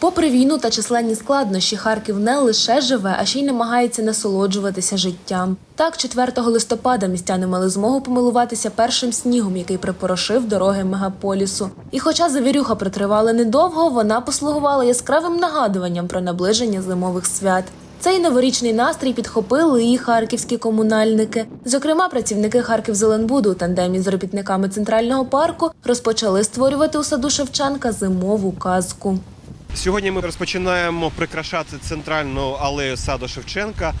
Попри війну та численні складнощі, Харків не лише живе, а ще й намагається насолоджуватися життям. Так, 4 листопада містяни мали змогу помилуватися першим снігом, який припорошив дороги мегаполісу. І хоча завірюха протривала недовго, вона послугувала яскравим нагадуванням про наближення зимових свят. Цей новорічний настрій підхопили і харківські комунальники. Зокрема, працівники Харків-Зеленбуду у тандемі з робітниками центрального парку розпочали створювати у саду Шевченка зимову казку. Сьогодні ми розпочинаємо прикрашати центральну алею саду Шевченка.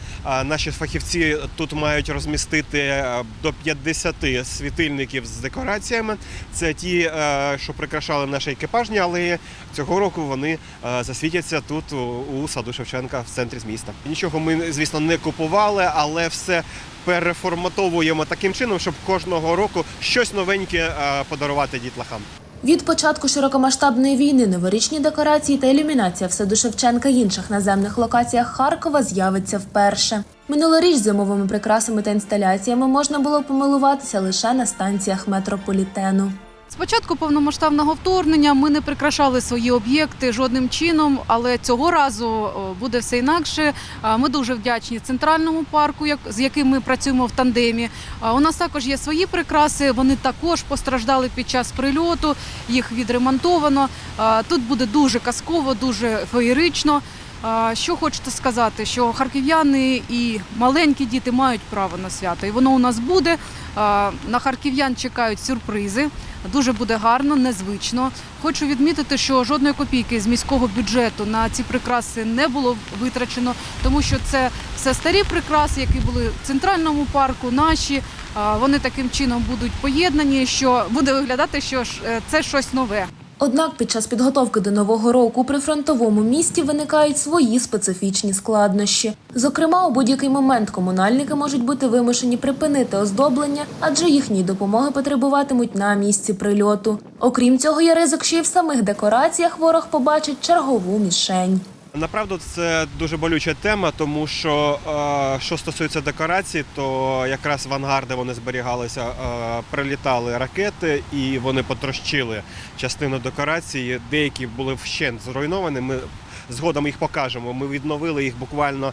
Наші фахівці тут мають розмістити е, до 50 світильників з декораціями. Це ті, е, що прикрашали наші екіпажні алеї. Цього року вони е, засвітяться тут у- саду Шевченка в центрі з міста. Нічого ми, звісно, не купували, але все переформатовуємо таким чином, щоб кожного року щось новеньке подарувати дітлахам. Від початку широкомасштабної війни новорічні декорації та ілюмінація в саду Шевченка інших наземних локаціях Харкова з'явиться вперше. Минулоріч зимовими прикрасами та інсталяціями можна було помилуватися лише на станціях метрополітену. З початку повномасштабного вторгнення ми не прикрашали свої об'єкти жодним чином, але цього разу буде все інакше. Ми дуже вдячні центральному парку, з яким ми працюємо в тандемі. У нас також є свої прикраси. Вони також постраждали під час прильоту. Їх відремонтовано. Тут буде дуже казково, дуже феєрично. Що хочете сказати, що харків'яни і маленькі діти мають право на свято, і воно у нас буде. На харків'ян чекають сюрпризи. Дуже буде гарно, незвично. Хочу відмітити, що жодної копійки з міського бюджету на ці прикраси не було витрачено, тому що це все старі прикраси, які були в центральному парку, наші. Вони таким чином будуть поєднані, що буде виглядати, що е, це щось нове. Однак під час підготовки до нового року у прифронтовому місті виникають свої специфічні складнощі. Зокрема, у будь-який момент комунальники можуть бути вимушені припинити оздоблення, адже їхньої допомоги потребуватимуть на місці прильоту. Окрім цього, є ризик, що і в самих декораціях ворог побачить чергову мішень. Направду це дуже болюча тема, тому що е, що стосується декорацій, то якраз в ангар, вони зберігалися, е, прилітали ракети і вони потрощили частину декорації. Деякі були вщент зруйновані. Ми згодом їх покажемо. Ми відновили їх буквально.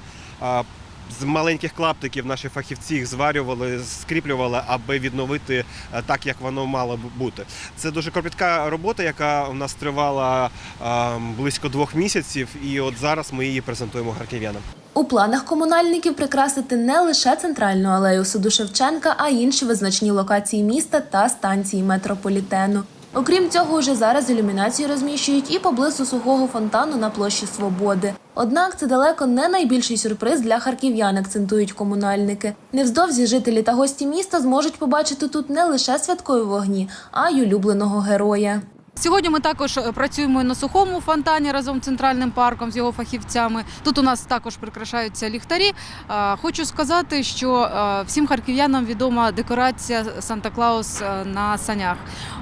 З маленьких клаптиків наші фахівці їх зварювали, скріплювали, аби відновити е, так, як воно мало бути. Це дуже кропітка робота, яка у нас тривала е, близько двох місяців, і от зараз ми її презентуємо харків'янам. У планах комунальників прикрасити не лише центральну алею саду Шевченка, а й інші визначні локації міста та станції метрополітену. Окрім цього, уже зараз ілюмінацію розміщують і поблизу сухого фонтану на площі Свободи. Однак це далеко не найбільший сюрприз для харків'ян, акцентують комунальники. Невздовзі жителі та гості міста зможуть побачити тут не лише святкові вогні, а й улюбленого героя. Сьогодні ми також е, працюємо на сухому фонтані разом з центральним парком з його фахівцями. Тут у нас також прикрашаються ліхтарі. Е, Хочу сказати, що е, всім харків'янам відома декорація Санта Клаус на санях.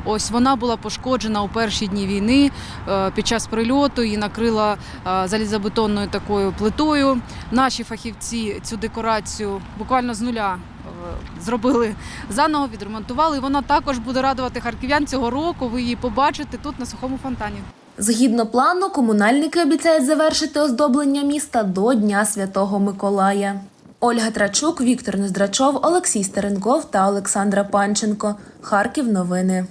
Ось вона була пошкоджена у перші дні війни під час прильоту. Її накрила залізобетонною такою плитою. Наші фахівці цю декорацію буквально з нуля. Зробили заново, відремонтували. І вона також буде радувати харків'ян цього року. Ви її побачите тут на сухому фонтані. Згідно плану, комунальники обіцяють завершити оздоблення міста до Дня Святого Миколая. Ольга Трачук, Віктор Нездрачов, Олексій Стеренков та Олександра Панченко. Харків новини.